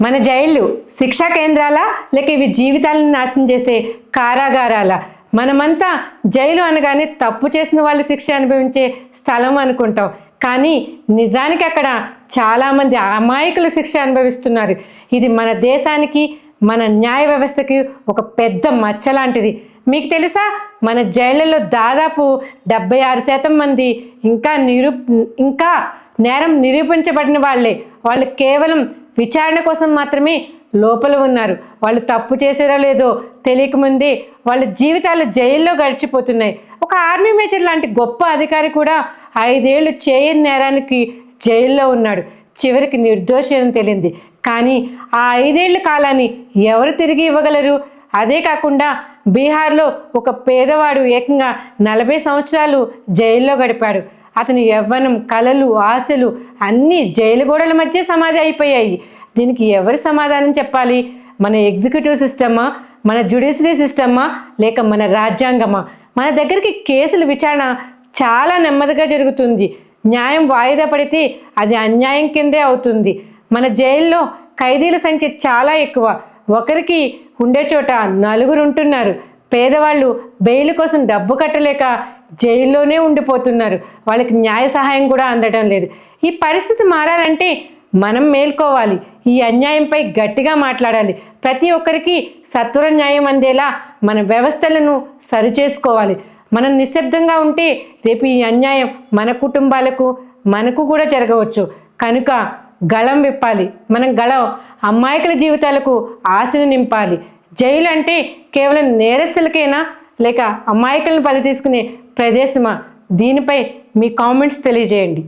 మన జైళ్ళు శిక్షా కేంద్రాల లేక ఇవి జీవితాలను నాశనం చేసే కారాగారాల. మనమంతా జైలు అనగానే తప్పు చేసిన వాళ్ళు శిక్ష అనుభవించే స్థలం అనుకుంటాం. కానీ నిజానికి అక్కడ చాలామంది అమాయకులు శిక్ష అనుభవిస్తున్నారు. ఇది మన దేశానికి మన న్యాయ వ్యవస్థకి ఒక పెద్ద మచ్చ లాంటిది మీకు తెలుసా? మన జైళ్ళలో దాదాపు డెబ్బై ఆరు శాతం మంది ఇంకా నిరూ ఇంకా నేరం నిరూపించబడిన వాళ్ళే. వాళ్ళు కేవలం విచారణ కోసం మాత్రమే లోపల ఉన్నారు. వాళ్ళు తప్పు చేసారో లేదో తెలియకముందే వాళ్ళ జీవితాలు జైల్లో గడిచిపోతున్నాయి. ఒక ఆర్మీ మేజర్ లాంటి గొప్ప అధికారి కూడా ఐదేళ్ళు చేయని నేరానికి జైల్లో ఉన్నాడు. చివరికి నిర్దోషి అని తెలియంది కానీ ఆ ఐదేళ్ళ కాలాన్ని ఎవరు తిరిగి ఇవ్వగలరు? అదే కాకుండా బీహార్లో ఒక పేదవాడు ఏకంగా నలభై సంవత్సరాలు జైల్లో గడిపాడు. అతని యవ్వనం కలలు ఆశలు అన్నీ జైలు గోడల మధ్య సమాధి అయిపోయాయి. దీనికి ఎవరు సమాధానం చెప్పాలి? మన ఎగ్జిక్యూటివ్ సిస్టమా? మన జ్యుడిషియరీ సిస్టమా? లేక మన రాజ్యాంగమా? మన దగ్గరికి కేసుల విచారణ చాలా నెమ్మదిగా జరుగుతుంది. న్యాయం వాయిదా పడితే అది అన్యాయం కిందే అవుతుంది. మన జైల్లో ఖైదీల సంఖ్య చాలా ఎక్కువ. ఒకరికి ఉండే చోట నలుగురు ఉంటున్నారు పేదవాళ్ళు బెయిల్ కోసం డబ్బు కట్టలేక జైల్లోనే ఉండిపోతున్నారు. వాళ్ళకి న్యాయ సహాయం కూడా అందడం లేదు. ఈ పరిస్థితి మారాలంటే మనం మేల్కోవాలి. ఈ అన్యాయంపై గట్టిగా మాట్లాడాలి. ప్రతి ఒక్కరికి సత్వర న్యాయం అందేలా మన వ్యవస్థలను సరిచేసుకోవాలి. మనం నిశ్శబ్దంగా ఉంటే రేపు ఈ అన్యాయం మన కుటుంబాలకు మనకు కూడా జరగవచ్చు. కనుక గళం విప్పాలి. మనం గళం అమ్మాయికల జీవితాలకు ఆశను నింపాలి. జైలు అంటే కేవలం నేరస్తులకేనా? లేక అమాయకులను బలి తీసుకునే ప్రదేశమా? దీనిపై మీ కామెంట్స్ తెలియజేయండి.